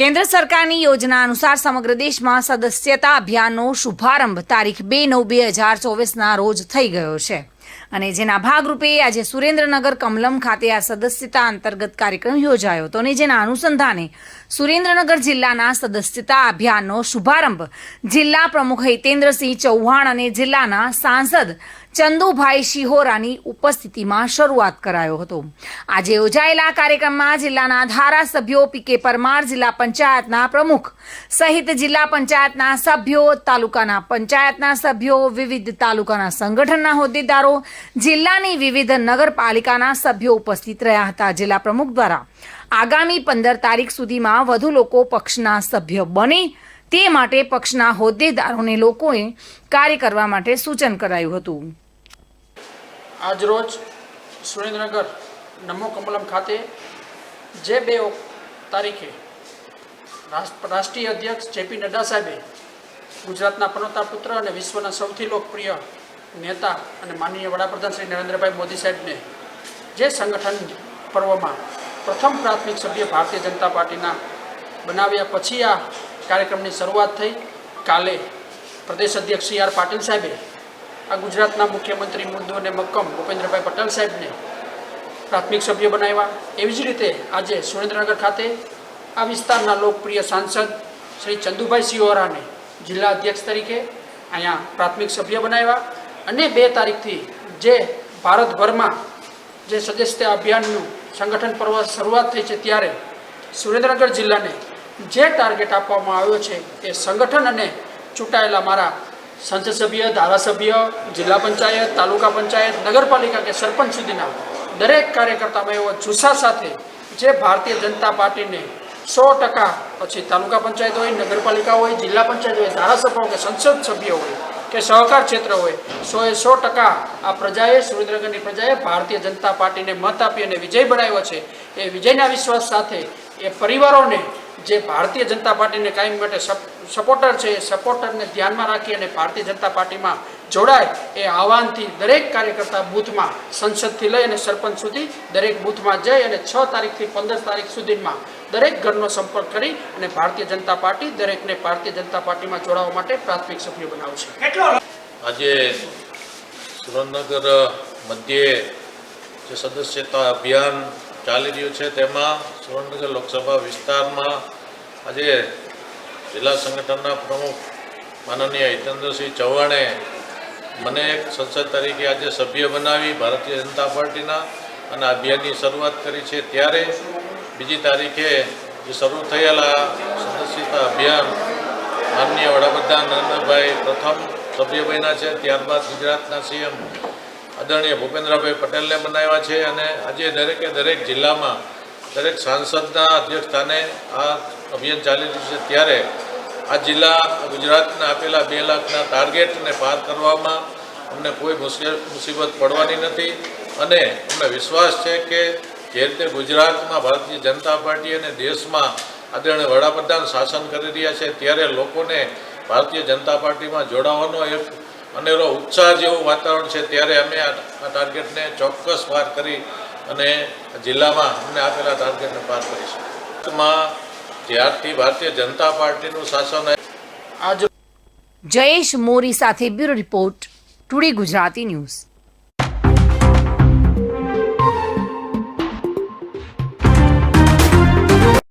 કેન્દ્ર સરકારની યોજના અનુસાર સમગ્ર દેશમાં સદસ્યતા અભિયાનનો શુભારંભ તારીખ બે નવ બે હજાર ચોવીસના રોજ થઈ ગયો છે. અને જેના ભાગરૂપે આજે સુરેન્દ્રનગર કમલમ ખાતે આ સદસ્યતા અંતર્ગત કાર્યક્રમ યોજાયો હતો અને જેના અનુસંધાને સુરેન્દ્રનગર જિલ્લાના સદસ્યતા અભિયાનનો શુભારંભ જિલ્લા પ્રમુખ હિતેન્દ્રસિંહ ચૌહાણ અને જિલ્લાના સાંસદ ચંદુભાઈ શિહોરાની ઉપસ્થિતિમાં શરૂઆત કરાયો હતો. આજે યોજાયેલા કાર્યક્રમમાં જિલ્લાના ધારાસભ્યો પીકે પરમાર જિલ્લા પંચાયતના પ્રમુખ સહિત જિલ્લા પંચાયતના સભ્યો, તાલુકાના પંચાયતના સભ્યો, વિવિધ તાલુકાના સંગઠનના હોદ્દેદારો જિલ્લાની વિવિધ નગરપાલિકાના સભ્યો ઉપસ્થિત રહ્યા હતા. જિલ્લા પ્રમુખ દ્વારા આગામી પંદર તારીખ સુધીમાં વધુ લોકો પક્ષના સભ્ય બને તે માટે પક્ષના હોદ્દેદારોને લોકોએ કાર્ય કરવા માટે સૂચન કરાયું હતું. આજરોજ સુરેન્દ્રનગર નમો કમલમ ખાતે જે બે તારીખે રાષ્ટ્રીય અધ્યક્ષ જેપી નડ્ડા સાહેબે ગુજરાતના પનોતા પુત્ર અને વિશ્વના સૌથી લોકપ્રિય નેતા અને માનનીય વડાપ્રધાન શ્રી નરેન્દ્રભાઈ મોદી સાહેબને જે સંગઠન પર્વમાં પ્રથમ પ્રાથમિક સભ્ય ભારતીય જનતા પાર્ટીના બનાવ્યા પછી આ કાર્યક્રમની શરૂઆત થઈ. કાલે પ્રદેશ અધ્યક્ષ સી આર પાટીલ સાહેબે આ ગુજરાતના મુખ્યમંત્રી મુદ્દો અને મક્કમ ભૂપેન્દ્રભાઈ પટેલ સાહેબને પ્રાથમિક સભ્ય બનાવ્યા. એવી જ રીતે આજે સુરેન્દ્રનગર ખાતે આ વિસ્તારના લોકપ્રિય સાંસદ શ્રી ચંદુભાઈ સિંહોરાને જિલ્લા અધ્યક્ષ તરીકે અહીંયા પ્રાથમિક સભ્ય બનાવ્યા. અને બે તારીખથી જે ભારતભરમાં જે સદસ્યતા અભિયાનનું સંગઠન પર્વ શરૂઆત થઈ છે ત્યારે સુરેન્દ્રનગર જિલ્લાને જે ટાર્ગેટ આપવામાં આવ્યો છે એ સંગઠન અને ચૂંટાયેલા મારા સંસદ સભ્ય ધારાસભ્ય, જિલ્લા પંચાયત, તાલુકા પંચાયત, નગરપાલિકા કે સરપંચ સુધીના દરેક કાર્યકર્તામાં એવો જુસ્સા સાથે જે ભારતીય જનતા પાર્ટીને સો ટકા, પછી તાલુકા પંચાયત હોય, નગરપાલિકા હોય, જિલ્લા પંચાયત હોય, ધારાસભ્યો કે સંસદ સભ્ય હોય કે સહકાર ક્ષેત્ર હોય, સો એ સો ટકા આ પ્રજાએ, સુરેન્દ્રનગરની પ્રજાએ ભારતીય જનતા પાર્ટીને મત આપી અને વિજય બનાવ્યો છે. એ વિજયના વિશ્વાસ સાથે એ પરિવારોને જે ભારતીય જનતા પાર્ટીને કાયમ માટે સપોર્ટર છે, એ સપોર્ટરને ધ્યાનમાં રાખી અને ભારતીય જનતા પાર્ટીમાં જોડાય એ આહવાનથી દરેક કાર્યકર્તા બૂથમાં સંસદથી લઈ અને સરપંચ સુધી દરેક બૂથમાં જઈ અને છ તારીખથી પંદર તારીખ સુધીમાં દરેક ઘરનો સંપર્ક કરી અને ભારતીય જનતા પાર્ટી દરેકને ભારતીય જનતા પાર્ટીમાં જોડાવા માટે પ્રાથમિક સભ્ય બનાવશે. આજે સુરેન્દ્રનગર મધ્યે જે સદસ્યતા અભિયાન ચાલી રહ્યું છે તેમાં સુરેન્દ્રનગર લોકસભા વિસ્તારમાં આજે જિલ્લા સંગઠનના પ્રમુખ માનનીય હિતેન્દ્રસિંહ ચૌહાણે મને એક સંસદ તરીકે આજે સભ્ય બનાવી ભારતીય જનતા પાર્ટીના અને અભિયાનની શરૂઆત કરી છે. ત્યારે બીજી તારીખે જે શરૂ થયેલા સદસ્યતા અભિયાન માનનીય વડાપ્રધાન નરેન્દ્રભાઈ પ્રથમ સભ્ય બન્યા છે. ત્યારબાદ ગુજરાતના સીએમ આદરણીય ભૂપેન્દ્રભાઈ પટેલને બનાવ્યા છે અને આજે દરેકે દરેક જિલ્લામાં દરેક સાંસદના અધ્યક્ષ સ્થાને આ અભિયાન ચાલી રહ્યું છે. ત્યારે આ જિલ્લા ગુજરાતને આપેલા બે લાખના ટાર્ગેટને પાર કરવામાં અમને કોઈ મુસીબત પડવાની નથી. અને અમને વિશ્વાસ છે કે જે રીતે ગુજરાતમાં ભારતીય જનતા પાર્ટી અને દેશમાં આદરણીય વડાપ્રધાન શાસન કરી રહ્યા છે, ત્યારે લોકોને ભારતીય જનતા પાર્ટીમાં જોડાવાનો એક અનેરો ઉત્સાહ જેવું વાતાવરણ છે, ત્યારે અમે આ આ ટાર્ગેટને ચોક્કસ પાર કરી અને જિલ્લામાં અમને આપેલા ટાર્ગેટને પાર કરીશું. માં જ્યારથી ભારતીય જનતા પાર્ટીનું શાસન આજ જયેશ મોરી સાથે bureau report today Gujarati news.